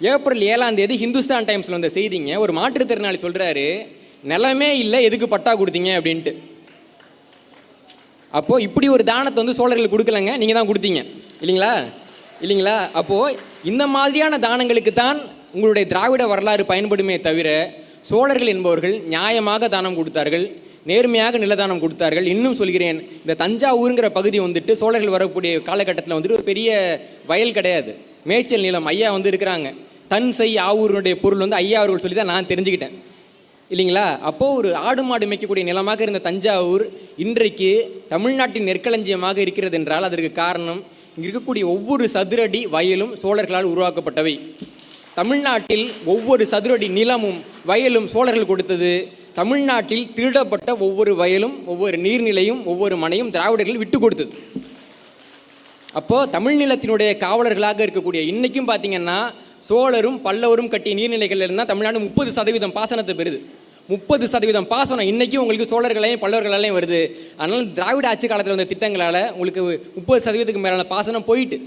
April ஏழாம் தேதி ஹிந்துஸ்தான் டைம்ஸில் வந்த செய்திங்க. ஒரு மாற்றுத்திறனாளி சொல்கிறாரு நிலமே இல்லை எதுக்கு பட்டா கொடுத்தீங்க? அப்படின்ட்டு. அப்போது இப்படி ஒரு தானத்தை வந்து சோழர்கள் கொடுக்கலங்க நீங்கள் தான் கொடுத்தீங்க. இல்லைங்களா? இல்லைங்களா? அப்போது இந்த மாதிரியான தானங்களுக்கு தான் உங்களுடைய திராவிட வரலாறு பயன்படுமே தவிர சோழர்கள் என்பவர்கள் நியாயமாக தானம் கொடுத்தார்கள் நேர்மையாக நிலதானம் கொடுத்தார்கள். இன்னும் சொல்கிறேன் இந்த தஞ்சாவூருங்கிற பகுதி வந்துட்டு சோழர்கள் வரக்கூடிய காலகட்டத்தில் வந்துட்டு ஒரு பெரிய வயல் கிடையாது. மேய்ச்சல் நிலம் ஐயா வந்து இருக்கிறாங்க. தன் செய் ஆவூருடைய பொருள் வந்து ஐயா அவர்கள் சொல்லி தான் நான் தெரிஞ்சுக்கிட்டேன். இல்லைங்களா? அப்போது ஒரு ஆடு மாடு மேய்க்கக்கூடிய நிலமாக இருந்த தஞ்சாவூர் இன்றைக்கு தமிழ்நாட்டின் நெற்களஞ்சியமாக இருக்கிறது என்றால் அதற்கு காரணம் இங்கே இருக்கக்கூடிய ஒவ்வொரு சதுரடி வயலும் சோழர்களால் உருவாக்கப்பட்டவை. தமிழ்நாட்டில் ஒவ்வொரு சதுரடி நிலமும் வயலும் சோழர்கள் கொடுத்தது. தமிழ்நாட்டில் திருடப்பட்ட ஒவ்வொரு வயலும் ஒவ்வொரு நீர்நிலையும் ஒவ்வொரு மனையும் திராவிடர்கள் விட்டு கொடுத்தது. அப்போது தமிழ் நிலத்தினுடைய காவலர்களாக இருக்கக்கூடிய இன்றைக்கும் பார்த்தீங்கன்னா சோழரும் பல்லவரும் கட்டிய நீர்நிலைகள் இருந்தால் தமிழ்நாடு முப்பது சதவீதம் பாசனத்தை பெறுது. முப்பது சதவீதம் பாசனம். இன்றைக்கும் உங்களுக்கு சோழர்களையும் பல்லவர்களாலையும் வருது. அதனால் திராவிட ஆட்சி காலத்தில் வந்த திட்டங்களால் உங்களுக்கு முப்பது சதவீதத்துக்கு மேலான பாசனம் போயிட்டு.